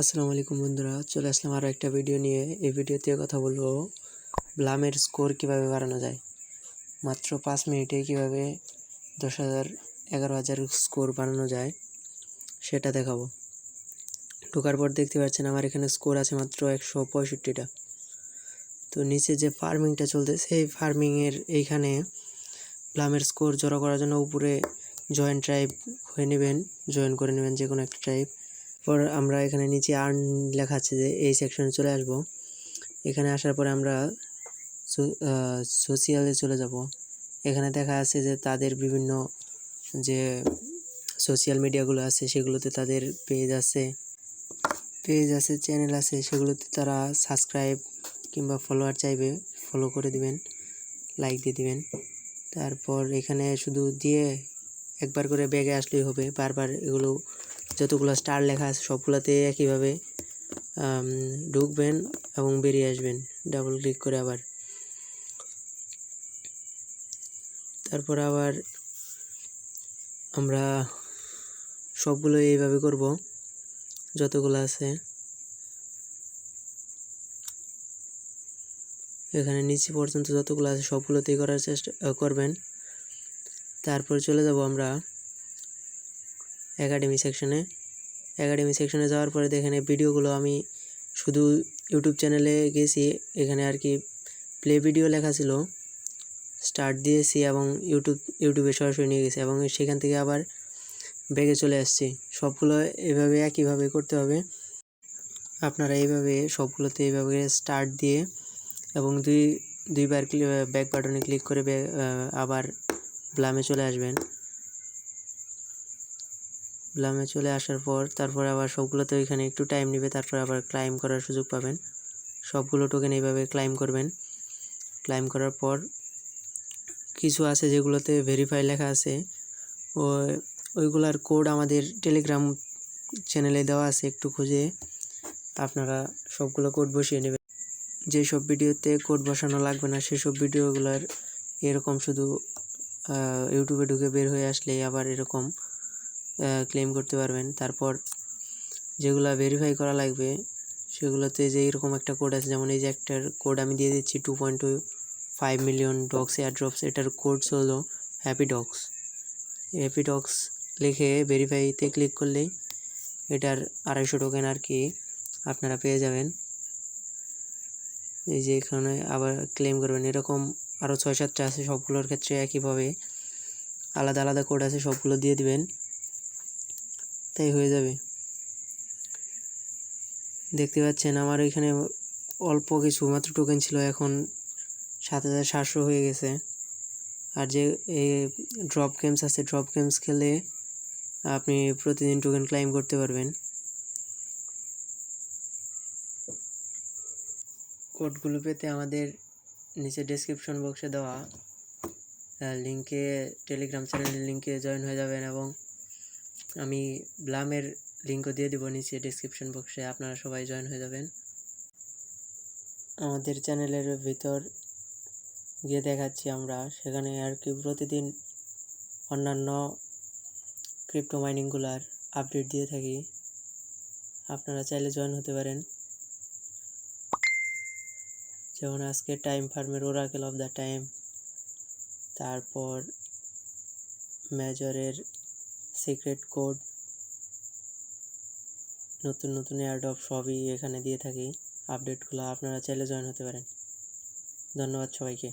আসসালামু আলাইকুম বন্ধুরা, চলে আসলাম আরও একটা ভিডিও নিয়ে। এই ভিডিওতে কথা বলব, ব্লামের স্কোর কীভাবে বাড়ানো যায়। মাত্র পাঁচ মিনিটে কীভাবে দশ হাজার, এগারো হাজার স্কোর বানানো যায়, সেটা দেখাবো। ঢোকার পর দেখতে পাচ্ছেন আমার এখানে স্কোর আছে মাত্র একশো পঁয়ষট্টিটা। তো নিচে যে ফার্মিংটা চলছে, সেই ফার্মিংয়ের এইখানে ব্লামের স্কোর জড়ো করার জন্য উপরে জয়েন ট্রাইব হয়ে নেবেন জয়েন করে নেবেন যে কোনো একটা ট্রাইব পর আমরা এখানে নিচে আর্ন লেখা আছে যে এই সেকশনে চলে আসব। এখানে আসার পরে আমরা সোশিয়ালে চলে যাব। এখানে দেখা আছে যে তাদের বিভিন্ন যে সোশ্যাল মিডিয়াগুলো আছে সেগুলোতে তাদের পেজ আছে। পেজ আছে চ্যানেল আছে, সেগুলোতে তারা সাবস্ক্রাইব কিংবা ফলোয়ার চাইবে ফলো করে দিবেন লাইক দিয়ে দিবেন। তারপর এখানে শুধু দিয়ে একবার করে ব্যাগে আসলেই হবে, বারবার এগুলো যতগুলো স্টার লেখা আছে, সবগুলোতে একইভাবে ঢুকবেন এবং বেরিয়ে আসবেন। ডাবল ক্লিক করে আবার। তারপর আবার আমরা সবগুলো এইভাবে করব, যতগুলো আছে। এখানে নিচে পর্যন্ত যতগুলো আছে, সবগুলোতেই করার চেষ্টা করবেন। তারপর চলে যাব আমরা একাডেমি সেকশনে একাডেমি সেকশনে যাওয়ার পরে এই ভিডিওগুলো আমি শুধু ইউটিউব চ্যানেলে গেছি, এখানে আর কি প্লে ভিডিও লেখা ছিল। স্টার্ট দিয়েছি এবং ইউটিউব ইউটিউবে সরাসরি নিয়ে গেছি এবং সেখান থেকে আবার ব্যাগে চলে আসছি। সবগুলো এভাবে একইভাবে করতে হবে। আপনারা এইভাবে সবগুলোতে এইভাবে স্টার্ট দিয়ে এবং দুই, দুইবার ব্যাক বাটনে ক্লিক করে আবার ব্লামে চলে আসবেন। ব্লামে চলে আসার পর তারপর আবার সবগুলোতে ওইখানে একটু টাইম নেবে, তারপর আবার ক্লাইম করার সুযোগ পাবেন। সবগুলো টোকেন এইভাবে ক্লাইম করবেন। ক্লাইম করার পর কিছু আছে যেগুলোতে ভেরিফাই লেখা আছে। ও ওইগুলার কোড আমাদের টেলিগ্রাম চ্যানেলে দেওয়া আছে একটু খুঁজে। আপনারা সবগুলো কোড বসিয়ে নেবেন। যেসব ভিডিওতে কোড বসানো লাগবে না, সেসব ভিডিওগুলোর এরকম শুধু ইউটিউবে ঢুকে বের হয়ে আসলেই আবার এরকম ক্লেম করতে পারবেন। তারপর যেগুলো ভেরিফাই করা লাগবে, সেগুলোতে যে এরকম একটা কোড আছে, যেমন এই যে একটার কোড আমি দিয়ে দিচ্ছি two point two five million dogs air drops এটার কোড হলো হ্যাপি ডগস হ্যাপি ডগস লিখে ভেরিফাইতে ক্লিক করলেই এটার আড়াইশো টোকেন আর কি আপনারা পেয়ে যাবেন। এই যে এখানে আবার ক্লেম করবেন। এরকম আরও ছয় সাতটা আছে, সবগুলোর ক্ষেত্রে একইভাবে আলাদা আলাদা কোড আছে, সবগুলো দিয়ে দিবেন। তাই হয়ে যাবে। দেখতে পাচ্ছেন আমার এখানে অল্প কিছু মাত্র টোকেন ছিল, এখন সাত হাজার সাতশো হয়ে গেছে। আর যে এই ড্রপ গেমস আছে ড্রপ গেমস খেলে আপনি প্রতিদিন টোকেন ক্লাইম করতে পারবেন। কোডগুলো পেতে আমাদের নিচে ডেসক্রিপশন বক্সে দেওয়া লিঙ্কে টেলিগ্রাম চ্যানেলের লিঙ্কে জয়েন হয়ে যাবেন এবং আমি ব্লামের লিঙ্কও দিয়ে দেবো নিচে ডেসক্রিপশন বক্সে আপনারা সবাই জয়েন হয়ে যাবেন। আমাদের চ্যানেলের ভিতর গিয়ে দেখাচ্ছি আমরা, সেখানে আর কি প্রতিদিন অন্যান্য ক্রিপ্টো মাইনিংগুলার আপডেট দিয়ে থাকি। আপনারা চাইলে জয়েন হতে পারেন। যেমন আজকে টাইম ফার্মের ওরাকেল অফ দ্য টাইম তারপর মেজরের সিক্রেট কোড নতুন নতুন এয়ারড্রপ সবই এখানে দিয়ে থাকি। আপডেটগুলো আপনারা চাইলে জয়েন হতে পারেন। ধন্যবাদ সবাইকে।